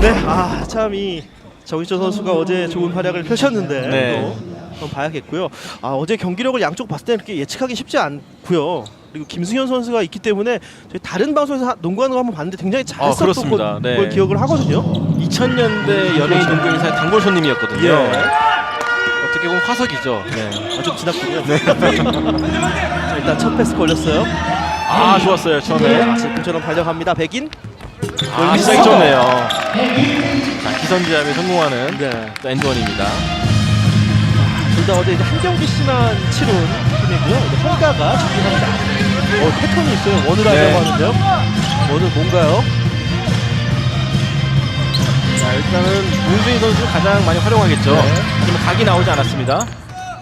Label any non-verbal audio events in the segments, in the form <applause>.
네, 아 참 이 정희철 선수가 어제 좋은 활약을 펼쳤는데 네. 또 한번 봐야겠고요. 아 어제 경기력을 양쪽 봤을 때 이렇게 예측하기 쉽지 않고요. 그리고 김승현 선수가 있기 때문에 저희 다른 방송에서 하- 농구하는 거 한번 봤는데 굉장히 잘했었던 아, 그렇습니다. 걸, 네. 걸 기억을 하거든요. 2000년대 연예인 농구 행사의 단골 손님이었거든요. 예. 어떻게 보면 화석이죠. 네. 아, 좀 지났군요. <laughs> 자, 일단 첫 패스 걸렸어요. 아 좋았어요 처음에. 지금처럼 달려갑니다. 백인. 아 시작이 좋네요. 자 기선제압에 성공하는 네. 또 엔드원입니다. 둘 다 어제 이제 한 경기씩만 치룬 팀이고요. 이제 허가가 준비합니다. 어, 패턴이 있어요. 원을 네. 하려고 하는데요. 원은 뭔가요? 자 일단은 문수인 선수 가장 많이 활용하겠죠. 네. 하지만 각이 나오지 않았습니다.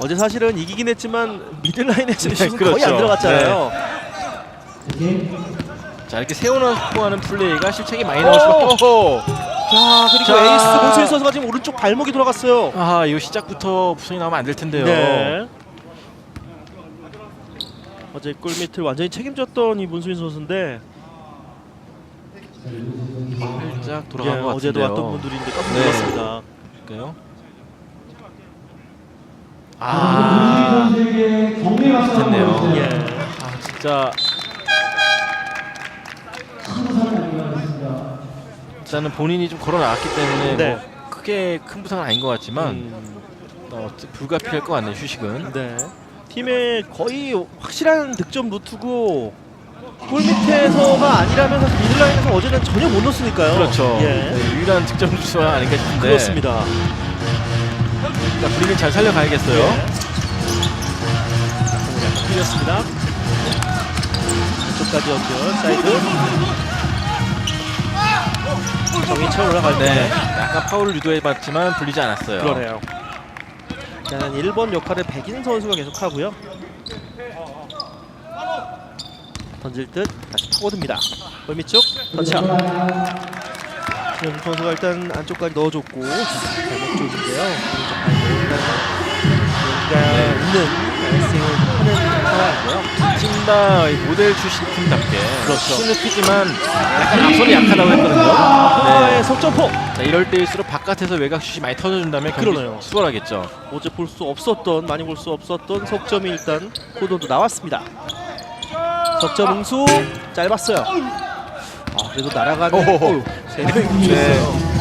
어제 사실은 이기긴 했지만 미들라인에서 네, 슛은 거의 그렇죠. 안 들어갔잖아요. 자 이렇게 세워놓고 하는 플레이가 실책이 많이 나올 수밖에. 오호. 자 그리고 자. 에이스 문수인 선수가 지금 오른쪽 발목이 돌아갔어요. 아 이거 시작부터 부상이 나오면 안 될 텐데요. 네. 어제 골밑을 완전히 책임졌던 이 문수인 선수인데 살짝 예, 돌아간 것 같은데요. 어제도 왔던 분들인데 깜짝 네. 놀랐습니다. 볼까요? 아 됐네요. 예. 아 진짜 일단은 본인이 좀 걸어 나왔기 때문에 네. 뭐 크게 큰 부상은 아닌 것 같지만 음, 어, 불가피할 것 같네요 휴식은. 네. 팀의 거의 확실한 득점 루트고 골 밑에서가 아니라면 사실 미들라인에서 어제는 전혀 못 넣었으니까요. 그렇죠. 예. 네, 유일한 득점 주소가 아닌가 싶은데. 그렇습니다. 자, 분위기 잘 살려가야겠어요. 네. 틀렸습니다. 이쪽까지 연결 사이드. 정인철 올라갈 때. 네, 약간 파울을 유도해봤지만 불리지 않았어요. 그러네요. 일단 1번 역할을 백인 선수가 계속 하고요. 던질 듯 다시 파고듭니다. 골밑 쪽 터치업. 신현 선수가 일단 안쪽까지 넣어줬고 발목 쪽인데요. 오른쪽 발목 뭔가 있는 스윙을 하는 상황이고요. 팀다 모델 출신 팀답게 그렇죠. 크지만 약간 앞선이 약하다고 했거든요. 하나의 네. 석점포. 자, 이럴 때일수록 바깥에서 외곽 슛이 많이 터져준다면 경기 그러네요. 수월하겠죠. 어제 볼 수 없었던 많이 볼 수 없었던 석점이 일단 코드도 나왔습니다. 석점 응수 짧았어요. 아 그래도 날아가는 오호호. 어휴, 세 명이 뭉쳐있어요.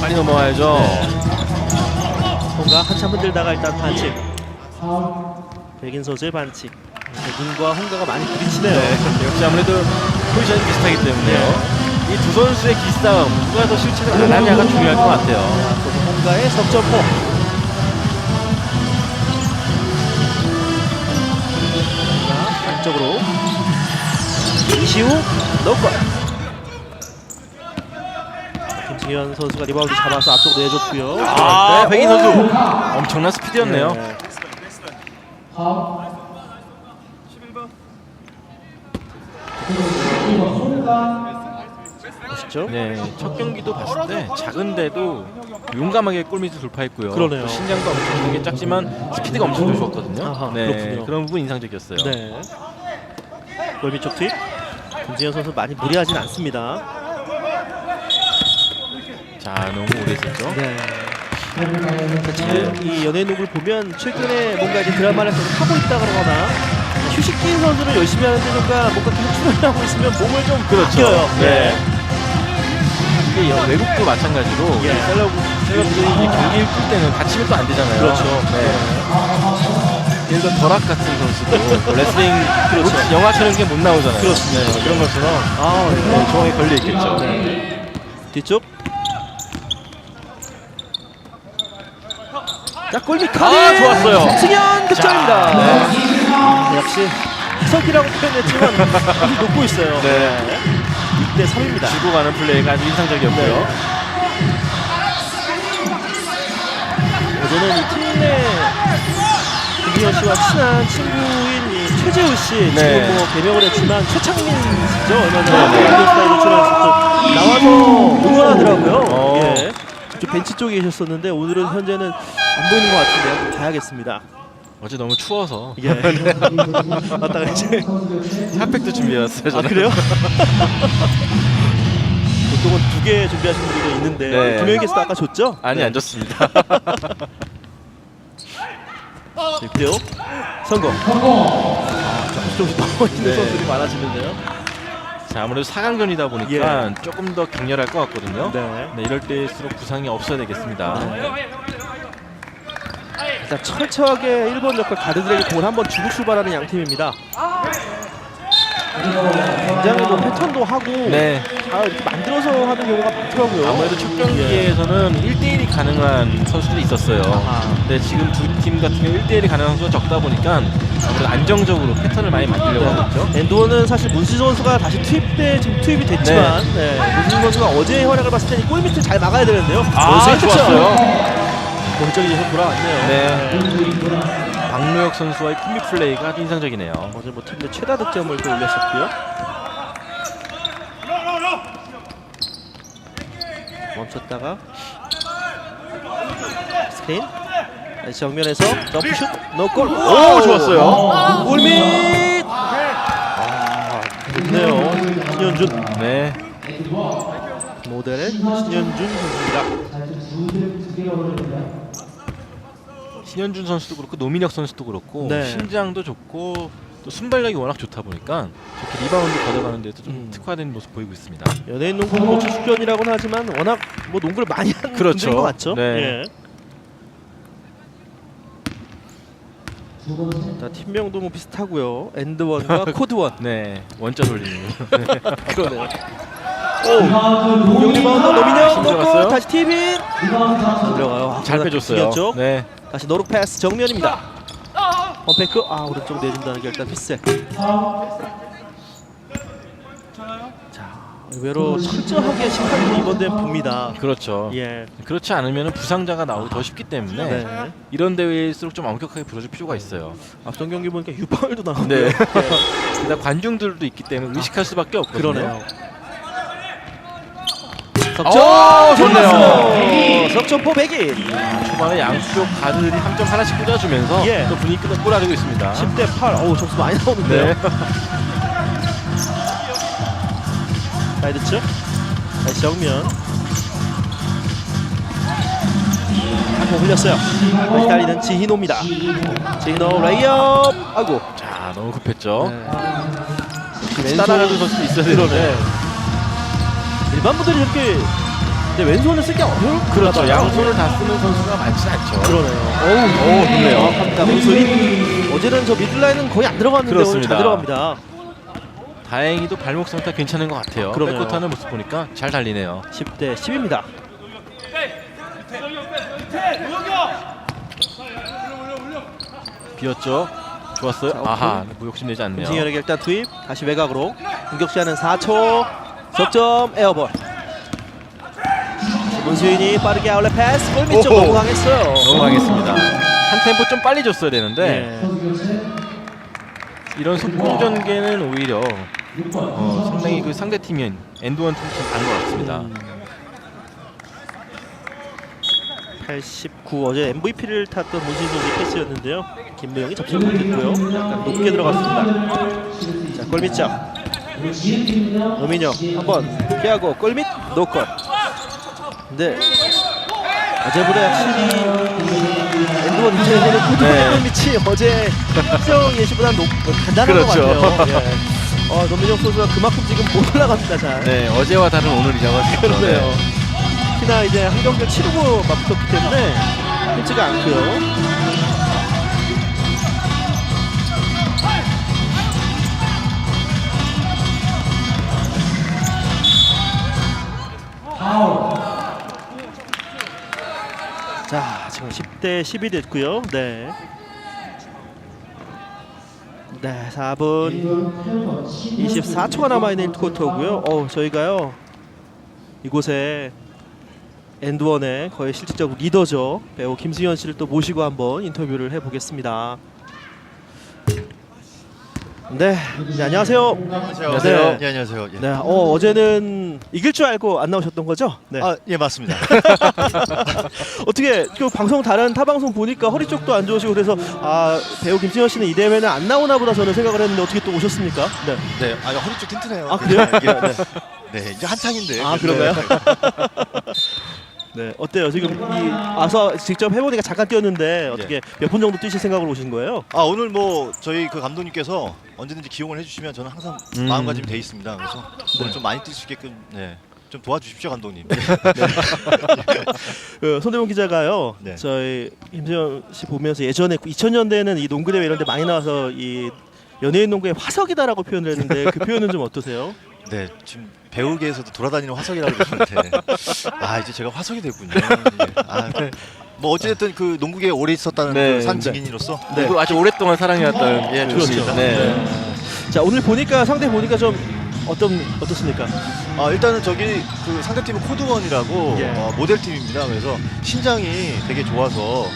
빨리 넘어와야죠. 뭔가 한참 흔들다가 일단 반칙. 백인 선수의 반칙. 백인과 홍가가 많이 부딪히네요. 네, 역시 아무래도 포지션이 비슷하기 때문에요. 이 두 선수의 기싸움 누가 더 실책을 안 하냐가 중요할 것 같아요. 홍가의 석점포. 자, 안쪽으로 이시우 넣고 김승현 선수가 리바운드 잡아서 앞쪽 내줬고요. 아, 네. 백인 오! 선수 엄청난 스피드였네요. 네. 보시죠. 네, 첫 경기도 봤을 때 작은데도 용감하게 골밑을 돌파했고요. 그러네요. 또 신장도 엄청 되게 작지만 스피드가 엄청 좋았거든요. 아하, 네, 그렇군요. 그런 부분 인상적이었어요. 네. 골밑 쪽 투입. 김승현 선수 많이 무리하진 않습니다. 자, 너무 오래 있었죠. 네. 지금 이 연예인 농구를 보면 최근에 뭔가 이제 드라마를 계속 하고 있다 그러거나 휴식 긴 선수를 열심히 하는데 뭔가 뭔가 출연을 하고 있으면 몸을 좀 그렇죠. 아껴요. 네. 이게 여- 외국도 마찬가지로 예. 셀럽 셀럽들이 이제 경기를 뛸 때는 다치면 또 안 되잖아요. 그렇죠. 네. 예를 들어 더락 같은 선수도 뭐 레슬링 그렇죠. 영화처럼 게못 나오잖아요. 그렇습니다. 네, 그런 것처럼 아, 네, 조항이 걸려 있겠죠. 네. 뒤쪽. 자, 골밑 카드. 아, 좋았어요. 김승현 득점입니다. 자, 네. 아, 역시 희석이라고 표현했지만 아주 높고 있어요. 네. 6대 3입니다. 주고 가는 플레이가 아주 인상적이었고요. 어제는 이팀내 김기현 씨와 친한 친구인 이 최재우 씨 네. 지금 뭐 개명을 했지만 최창민 씨죠 얼마 전에 네, 네. 라디오 스타일로 출연했을 때 나와서 응원하더라고요. 어. 예. 저 벤치 쪽에 계셨었는데 오늘은 현재는 안 보이는 것 같은데 한번 가야겠습니다. 어제 너무 추워서 예. <laughs> 맞다가 이제 핫팩도 준비해왔어요. 아 저는. 그래요? <laughs> 보통은 두 개 준비하시는 분들도 있는데 네. 두 명께서 아까 줬죠? 아니 네. 안 좋습니다. 6대5 성공. 아, 조금씩 조금씩 넘어 있는 네. 선수들이 많아지는데요. 자 아무래도 4강전이다 보니까 조금 더 격렬할 것 같거든요. 네. 네, 이럴 때일수록 부상이 없어야 되겠습니다. 일단 철저하게 1번 역할 가드들에게 공을 한번 주고 출발하는 양 팀입니다. 굉장히 뭐 패턴도 하고 네, 잘 이렇게 만들어서 하는 경우가 많더라고요. 아무래도 첫 경기에서는 1대1이 가능한 선수들이 있었어요. 아하. 근데 지금 두 팀 같은 경우 1대1이 가능한 선수가 적다 보니까 아무래도 안정적으로 패턴을 많이 만들려고 하고 있죠. 엔도어는 사실 문시 선수가 다시 투입돼 지금 투입이 됐지만 네. 문시 선수가 어제의 활약을 봤을 때는 골 밑을 잘 막아야 되는데요. 아, 득점. 좋았어요. 본적이 계속 돌아왔네요. 네. 박노혁 선수와의 콤비 플레이가 인상적이네요. 어제 뭐 팀내 최다 득점을 또 올렸었고요. 멈췄다가 스크린 다시 정면에서 점프슛 노골 오, 좋았어요. 골밑 아 좋네요 신현준 네, 모델의 신현준 선수입니다 신현준 선수도 그렇고 노민혁 선수도 그렇고 네. 신장도 좋고 또 순발력이 워낙 좋다 보니까 저렇게 리바운드 걷어가는 데도 좀 음. 특화된 모습 보이고 있습니다. 연예인 농구 코치 숙련이라고는 하지만 워낙 뭐 농구를 많이 하는 그렇죠. 분들인 것 같죠 네. 예. 자, 팀명도 뭐 비슷하고요. 엔드원과 <laughs> 코드원. 네, 원자 돌리는. <laughs> 그러네요. 오, 리바운드 노민영 힘 넣고 들어갔어요? 다시 티빈 들어가요. 아, 잘 빼줬어요. 이겼죠? 네, 다시 노룩 패스 정면입니다. 펌페크 아 오른쪽 내준다는 게 일단 피스. 자 의외로 철저하게 심판이 이번 대회 봅니다. 그렇죠. 예. 그렇지 않으면 부상자가 나오기 더 쉽기 때문에 네. 이런 대회일수록 좀 엄격하게 불어줄 필요가 있어요. 앞선 경기 보니까 유파울도 나오고요. 네. <laughs> 예. 일단 관중들도 있기 때문에 의식할 수밖에 없거든요. 그러네요. 오, 석점 좋네요. 석점포 100인. 초반에 양쪽 가드들이 한 점 하나씩 꽂아주면서 예. 또 분위기 끄 꼬라지고 있습니다. 10대 8. 어우 점수 많이 나오는데요. 네. <laughs> 사이드 측 다시 정면 한번 흘렸어요 다시 달리는 지히노입니다 지히노 레이업 아이고 자, 너무 급했죠. 네. 따라가는 선수도 있어야 그러네. 되는데. 일반 분들이 이렇게 근데 왼손을 쓰기 어려울 그렇죠. 양손을 다 쓰는 선수가 많지 않죠. 그러네요 오, 좋네요. 정확합니다 문수인 어제는 저 미들라인은 거의 안 들어갔는데 오늘 그렇습니다. 잘 들어갑니다 다행히도 발목 상태 괜찮은 것 같아요. 그러네요. 백코트 하는 모습 보니까 잘 달리네요. 10대 10입니다 비었죠. 좋았어요. 자, 아하, 뭐 욕심내지 않네요. 김승현에게 일단 투입 다시 외곽으로 공격 시간은 4초 석점 에어볼 문수인이 빠르게 아울렛 패스 골밑 쪽 오호. 너무 강했어요 너무 강했습니다. 한 템포 좀 빨리 줬어야 되는데 네. 이런 속공 전개는 오히려 어, 상당히 그 상대 팀인 엔드원 팀이 안것 같습니다. 음. 89 어제 MVP를 탔던 문수인 선수의 패스였는데요 김무영이 접속 못했고요 약간 높게 들어갔습니다 자 골밑장 노민영 한번 피하고 골밑 노골 근데 어제보다 확실히 엔드원 입장에서는 고등의 네. 골밑이 어제 특정 예시보다 높, 간단한 그렇죠. 것 같아요 <laughs> 예. 어, 노민영 선수가 그만큼 지금 못 올라갑니다 잘 네, 어제와 다른 수 있죠. 그러네요. 특히나 이제 한 경기를 치르고 맞붙었기 때문에 쉽지가 않고요. 자, 지금 10대 10이 됐고요. 네. 네, 4분 24초가 남아있는 1쿼터고요. 어, 저희가요. 이곳에 엔드원의 거의 실질적 리더죠 배우 김승현 씨를 또 모시고 한번 인터뷰를 해보겠습니다. 네, 네 안녕하세요. 안녕하세요. 네. 예, 안녕하세요. 예. 네, 어, 어제는 이길 줄 알고 안 나오셨던 거죠? 네. 아, 예, 맞습니다. <laughs> 어떻게 그 방송 다른 타 방송 보니까 허리 쪽도 안 좋으시고 그래서 아 배우 김승현 씨는 이 대회는 안 나오나 보다 저는 생각을 했는데 어떻게 또 오셨습니까? 네. 네, 아, 허리 쪽 튼튼해요. 아 그래요? 예. 네. 네, 이제 한창인데. 아 그런가요? <laughs> 네 어때요 지금 이 와서 직접 해보니까 잠깐 뛰었는데 어떻게 몇 분 정도 뛰실 생각으로 오신 거예요? 아 오늘 뭐 저희 그 감독님께서 언제든지 기용을 해주시면 저는 항상 음. 마음가짐 돼 있습니다. 그래서 오늘 좀 많이 뛸 수 있게끔 네. 좀 도와주십시오 감독님. 그 손대문 기자가요. 네. 저희 김세현 씨 보면서 예전에 2000년대에는 이 농구 대회 이런 데 많이 나와서 이 연예인 농구의 화석이다라고 표현을 했는데 그 표현은 좀 어떠세요? 네, 지금 배우계에서도 돌아다니는 화석이라고 그러시는데 아 이제 제가 화석이 됐군요. 예. 아, 뭐 어찌됐든 그 농구계에 오래 있었다는 네, 그산 네. 네. 그리고 아주 오랫동안 사랑해왔던 예, 그렇죠. 좋습니다. 네. 자 오늘 보니까 상대 보니까 좀 어떤 어떻습니까? 아 일단은 저기 그 상대팀은 코드원이라고 예. 어, 모델 팀입니다. 그래서 신장이 되게 좋아서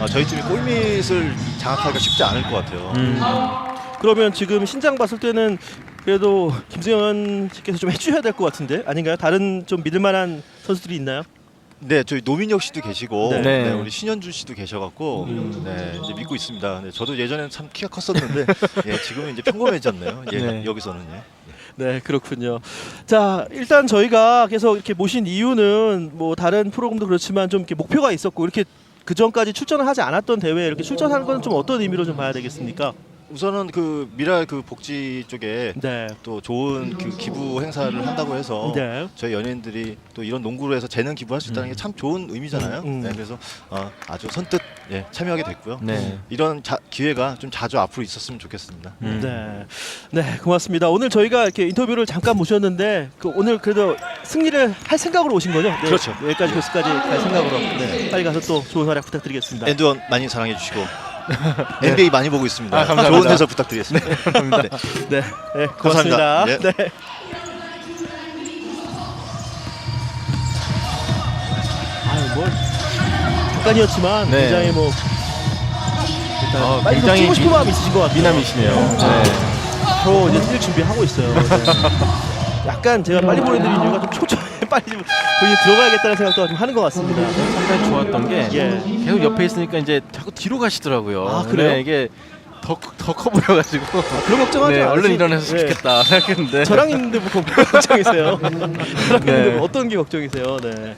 아, 저희 팀이 골밑을 장악하기가 쉽지 않을 것 같아요. 음. 그러면 지금 신장 봤을 때는 그래도 김세현 씨께서 좀 해주셔야 될 것 같은데 아닌가요? 다른 좀 믿을만한 선수들이 있나요? 네, 저희 노민혁 씨도 계시고 네. 네. 네. 우리 신현준 씨도 계셔갖고 음. 네, 이제 믿고 있습니다. 네, 저도 예전에는 참 키가 컸었는데 <laughs> 예, 지금은 이제 평범해졌네요. 예, 네. 여기서는 예. 네, 그렇군요. 자, 일단 저희가 계속 이렇게 모신 이유는 뭐 다른 프로그램도 그렇지만 좀 이렇게 목표가 있었고 이렇게 그 전까지 출전을 하지 않았던 대회에 이렇게 출전하는 건 좀 어떤 의미로 좀 봐야 되겠습니까? 우선은 그 미랄 그 복지 쪽에 네. 또 좋은 그 기부 행사를 한다고 해서 네. 저희 연예인들이 또 이런 농구로 해서 재능 기부할 수 있다는 게 참 좋은 의미잖아요. 음. 네, 그래서 어, 아주 선뜻 예, 참여하게 됐고요. 네. 이런 자, 기회가 좀 자주 앞으로 있었으면 좋겠습니다. 음. 네. 네, 고맙습니다. 오늘 저희가 이렇게 인터뷰를 잠깐 모셨는데 그 오늘 그래도 승리를 할 생각으로 오신 거죠? 네. 그렇죠. 여기까지 교수까지 갈 생각으로. 네. 빨리 가서 또 좋은 활약 부탁드리겠습니다. 엔드원 많이 사랑해 주시고 <laughs> NBA 많이 보고 있습니다. 아, 감사합니다. 좋은 해설 부탁드리겠습니다. 네. <laughs> 네, 네 고맙습니다. 감사합니다. 예. 네. 아유 뭐 잠깐이었지만 네. 굉장히 뭐 일단 어, 빨리 좀 굉장히 뛰고 싶은 미- 마음이 있으신 것 같아요. 미남이시네요. 네. 저 이제 뛸 준비하고 있어요. 네. <laughs> 약간 제가 빨리 보내드린 이유가 좀 초점에 <laughs> 빨리 좀 본인이 들어가야겠다는 생각도 좀 하는 것 같습니다. 상당히 좋았던 게 예. 계속 옆에 있으니까 이제 자꾸 뒤로 가시더라고요. 아, 그래요? 네, 이게 더커 보여가지고 그런 걱정하지 네? 얼른 일어났으면 네. 좋겠다 <laughs> 생각했는데 저랑 있는데 뭐 걱정이세요? <laughs> 저랑 네. 있는데 뭐 어떤 게 걱정이세요? 네.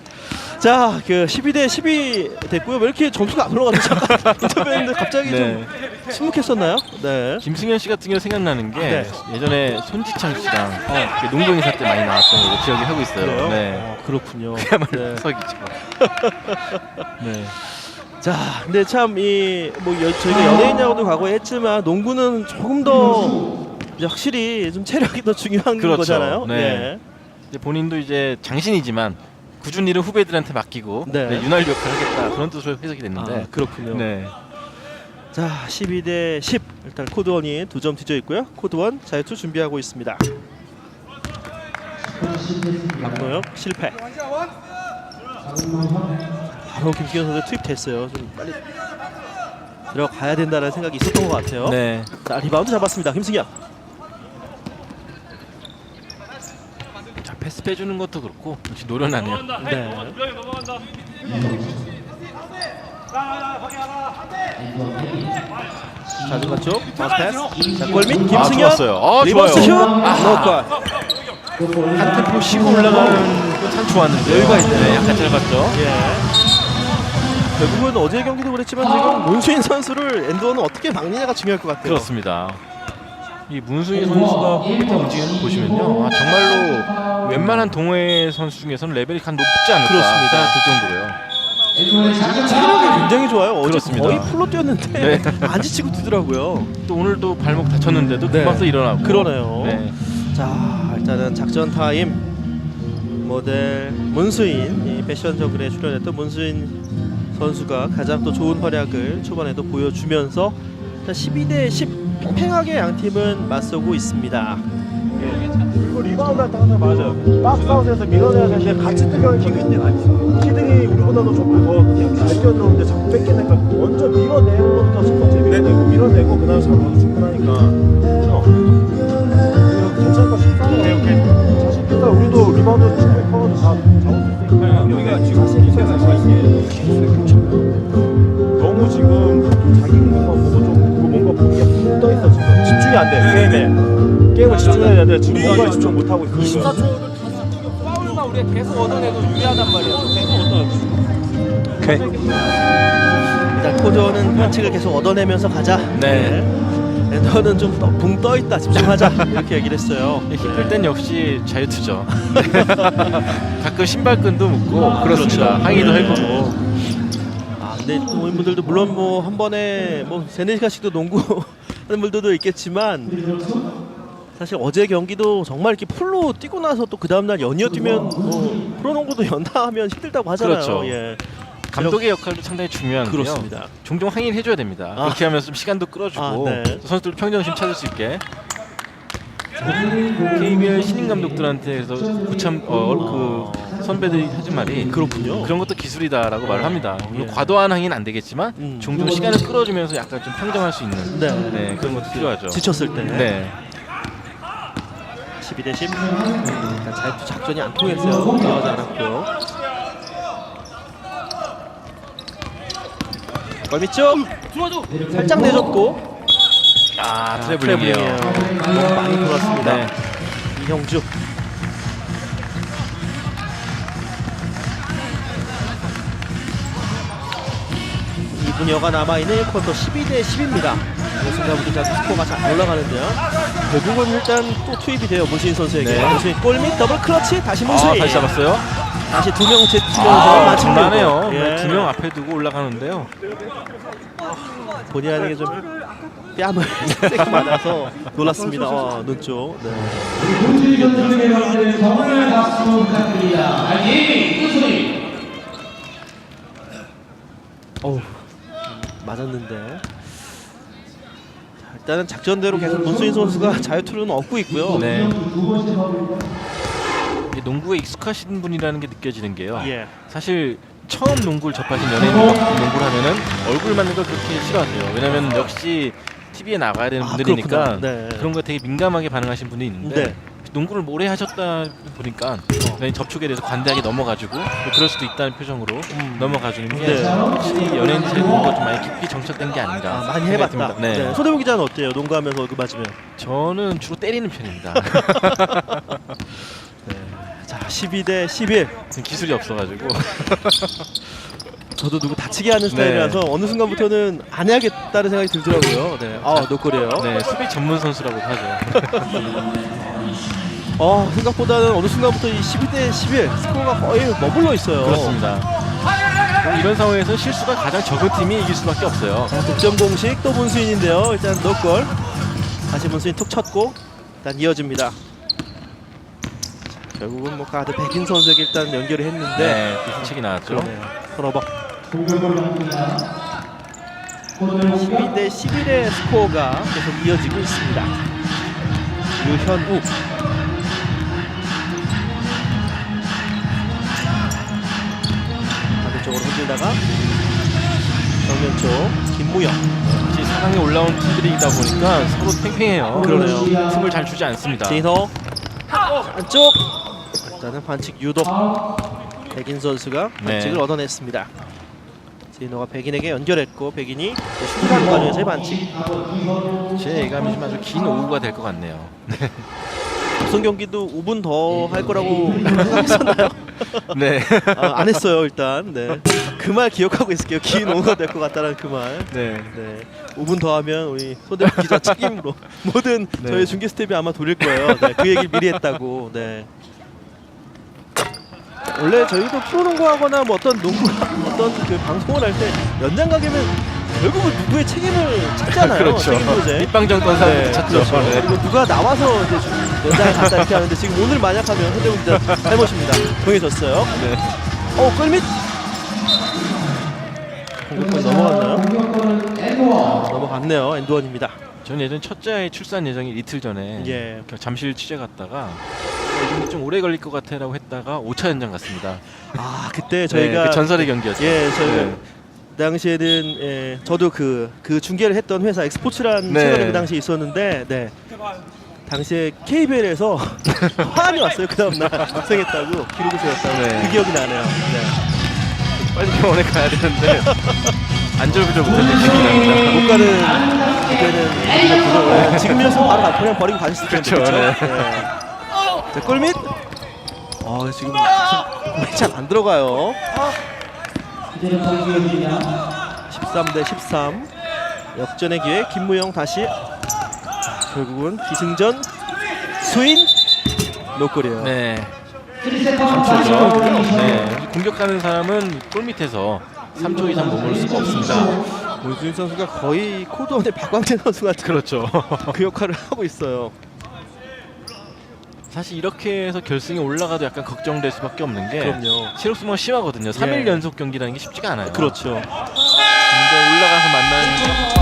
자, 그 12대 10이 됐고요. 왜 이렇게 점수가 안 올라가죠? 잠깐 <laughs> 인터뷰했는데 갑자기 네. 좀 침묵했었나요? 네. 김승현 씨 같은 경우 생각나는 게 네. 예전에 손지창 씨랑 그 농구 행사 때 많이 나왔던 걸로 기억이 하고 있어요. 네. 어, 그렇군요. 그야말로 네. 석이죠. <laughs> 네. 자, 근데 참 이 뭐 저희가 연예인 야구도 과거에 했지만 농구는 조금 더 이제 확실히 좀 체력이 더 중요한 그렇죠. 거잖아요. 네. 이제 본인도 이제 장신이지만 굳은 일은 후배들한테 맡기고 네. 네, 윤활유 역할을 하겠다 그런 뜻으로 해석이 됐는데 아, 그렇군요. 네. 자, 12 대 10. 일단 코드원이 두 점 뒤져 있고요. 코드원 자유투 준비하고 있습니다. 박노혁 실패. 바로 김기현 선수 투입됐어요. 좀 빨리 들어가야 된다는 생각이 있었던 것 같아요. 네. 자, 리바운드 잡았습니다. 김승현. 패스 빼주는 것도 그렇고 역시 노련하네요. 네. 자, 중간 쪽 마우스 패스. 자, 골밑 김승현. 아, 좋았어요. 아, 리버스 슛. 좋아요. 노골. 한 템포 쉬고 올라가는 건참 좋았는데 여유가 있네요. 네, 약간 짧았죠. 예. 결국은 어제 경기도 그랬지만 지금 문수인 선수를 엔드원은 어떻게 막느냐가 중요할 것 같아요. 그렇습니다. 이 문수인 선수가 움직이는 거 보시면요, 아, 정말로 웬만한 동호회 선수 중에서는 레벨이 간 높지 않을까 그렇습니다. 생각될 정도로요. 체력이 굉장히 좋아요. 어제 그렇습니다. 거의 풀로 뛰었는데 네. <laughs> 안 지치고 뛰더라고요. 또 오늘도 발목 다쳤는데도 네. 금방 또 일어나고. 그러네요. 네. 자, 일단은 작전 타임 모델 문수인 이 패션 저글에 출연했던 문수인 선수가 가장 또 좋은 활약을 초반에도 보여주면서 12대 10 팽팽하게 양 팀은 맞서고 있습니다. 그리고 리바운드 할때 항상 맞아요. 박스아웃에서 밀어내야 되는데 같이 뜨면 키들이, 키들이 우리보다도 조금 더잘 뛰어들었는데 자꾸 뺏기니까 먼저 밀어내는 것부터 첫 번째 밀어내고 밀어내고 그 다음에 잡아도 충분하니까 어. 이거 괜찮을 것 싶다. 오케이 오케이. 자신 있다. 우리도 리바운드 충분히 커버도 다 잡을 수 있으니까 여기가 지금 자신 있어요. 자신 있게. 너무 지금 자기 공만 보고 좀 뭔가 떠 있어 지금 집중이 안 돼. 게임에. 게임을 집중해야 돼. 지금 뭔가에 집중 못 하고 있어. 24초 우리가 계속 얻어내도 유리하단 말이야. 계속 얻어. 오케이. 일단 코드는 반칙을 계속 얻어내면서 가자. 네. 네, 너는 좀 붕 떠 있다 집중하자 이렇게 얘기를 했어요. 힘들 땐 역시 자유투죠. <laughs> 가끔 신발끈도 묶고 그렇습니다. 그렇죠. 항의도 네. 해보고. 아 근데 또 모임분들도 물론 뭐 한 번에 뭐 세네 시간씩도 농구 <laughs> 하는 분들도 있겠지만 사실 어제 경기도 정말 이렇게 풀로 뛰고 나서 또 그 다음날 연이어 뛰면 뭐 프로농구도 <laughs> 연다 하면 힘들다고 하잖아요. 그렇죠. 예. 감독의 역할도 상당히 중요한데요. 그렇습니다. 종종 항의를 해줘야 됩니다. 아. 그렇게 하면 좀 시간도 끌어주고 아, 네. 또 선수들 평정심 찾을 수 있게. KBL 신인 감독들한테 그래서 구참 어, 그 선배들이 하진 말이 그렇군요. 그런 것도 기술이다라고 말을 합니다. 물론 예. 과도한 항의는 안 되겠지만 음. 종종 시간을 끌어주면서 약간 좀 평정할 수 있는 네. 네, 그런 것도 필요하죠. 지쳤을 때. 네. 12대 10. 일단 자유투 작전이 안 통했어요. 들어가지 않았고요. 멀미 쪽 살짝 내줬고 아, 아, 트래블링이에요. 트래블링이에요. 많이 돌았습니다. 네. 이형주. 분여가 남아있는 1쿼터 12대 10입니다. 어느 순간부터 자 스코어가 잘 올라가는데요. 결국은 일단 또 투입이 돼요. 문수인 선수에게. 네. 문수인 골밑 더블 클러치 다시 아, 문수인. 다시 잡았어요. 다시 두 명 제치면서 아, 맞춤 장난해요. 예. 두명 앞에 두고 올라가는데요. 본의 아니게 좀 뺨을 <laughs> 세게 맞아서 놀랐습니다. 어, 눈 쪽. 네. 어우, 맞았는데. 자, 일단은 작전대로 계속 문수인 선수가 자유투는 얻고 있고요. 네. 이게 농구에 익숙하신 분이라는 게 느껴지는 게요. 예. 사실 처음 농구를 접하신 연예인들 농구를 하면은 얼굴 맞는 걸 그렇게 싫어하세요. 왜냐면 역시 TV에 나가야 되는 아, 분들이니까 그렇구나. 네. 그런 거 되게 민감하게 반응하신 분이 있는데 네. 농구를 오래 하셨다 보니까 네, 접촉에 대해서 관대하게 넘어가지고 뭐 그럴 수도 있다는 표정으로 넘어가주는 게 네. 확실히 연예인들의 농구가 좀 많이 깊이 정착된 게 아닌가 아, 많이 생각이 해봤다. 듭니다. 네. 네. 소대문 기자는 어때요? 농구하면서 얼굴 맞으면? 저는 주로 때리는 편입니다. <laughs> 자, 12대 11. 기술이 없어가지고 <laughs> 저도 누구 다치게 하는 스타일이라서 어느 순간부터는 안 해야겠다는 생각이 들더라고요. 네. 아, 노골이에요. 네 수비 전문 선수라고 하죠. <laughs> 어, 생각보다는 어느 순간부터 이 12대 11 스코어가 거의 머물러 있어요. 그렇습니다. 뭐 이런 상황에서 실수가 가장 적은 팀이 이길 수밖에 없어요. 자, 득점 공식 또 문수인인데요. 일단 노골. 다시 문수인 툭 쳤고 일단 이어집니다. 자, 결국은 뭐 가드 백인 선수에게 일단 연결을 했는데 네, 그 실책이 나왔죠. 그러네요. 서러버. 12대 11의 스코어가 계속 이어지고 있습니다. 유현우. 흔들다가 정면 쪽 김무영. 역시 상황에 올라온 팀들이다 보니까 서로 팽팽해요. 그러네요. 틈을 잘 주지 않습니다. 진호 안쪽. 일단은 반칙 유도. 백인 선수가 네. 반칙을 얻어냈습니다. 진호가 백인에게 연결했고 백인이 슈트하는 과정에서의 반칙. 제 예감이 좀 아주 긴 오후가 될 것 같네요. 우선 경기도 5분 더 할 거라고 <laughs> 생각했었나요? 네. 아, 안 했어요 일단. 네. 그 말 기억하고 있을게요. 긴 오후가 될 것 같다는 그 말. 네. 네. 5분 더 하면 우리 소대문 기자 책임으로 <laughs> 모든 네. 저희 중계 스텝이 아마 돌릴 거예요. 네. 그 얘기 미리 했다고. 네. 원래 저희도 프로농구 하거나 뭐 어떤 농구 어떤 그 방송을 할 때 연장 가게면 결국은 누구의 책임을 찾잖아요. 그렇죠. 책임 문제. 밑방정 던 사람들 찾죠. 그렇죠. 네. 그리고 누가 나와서 이제 좀 연장에 갔다 이렇게 하는데 지금 오늘 만약 하면 현대문 기자 잘못입니다. 정해졌어요. 네. 어, 골밑. 공격권 넘어갔나요? 넘어갔네요. 엔드원입니다. 저는 예전 첫째 아이 출산 예정이 이틀 전에 예. 그 잠실 취재 갔다가 어, 좀 오래 걸릴 것 같아라고 했다가 5차 연장 갔습니다. 아, 그때 저희가 저희가 그 전설의 경기였죠. 예, 저희가 네. 그 당시에는 예, 저도 그, 그 중계를 했던 회사 엑스포츠라는 네. 채널이 그 당시에 있었는데 네. 당시에 KBL에서 <laughs> 화환이 왔어요. 그 다음날 고생했다고 기록을 세웠다고 네. 그 기억이 나네요. 네. 빨리 병원에 가야 되는데 안절부절 못했는데 기억이 납니다. 못 가는 그때는. 지금이었으면 바로 가- 그냥 버리고 가셨을 텐데 그렇죠, 그렇죠? 네. 네. 자, 골밑 어, 지금 잘안 들어가요. 13 대 13 역전의 기회 김무영 다시 결국은 기승전 스윈 노골이에요. 네. 감초죠. 네. 공격하는 사람은 골 밑에서 3초 이상 머물 수가 없습니다. 문수인 선수가 거의 코드원의 박광재 선수 같은 그렇죠. 그 역할을 하고 있어요. 사실 이렇게 해서 결승에 올라가도 약간 걱정될 수밖에 없는 게 그럼요. 체력 소모가 심하거든요. 3일 예. 연속 경기라는 게 쉽지가 않아요. 그렇죠. 근데 올라가서 만나는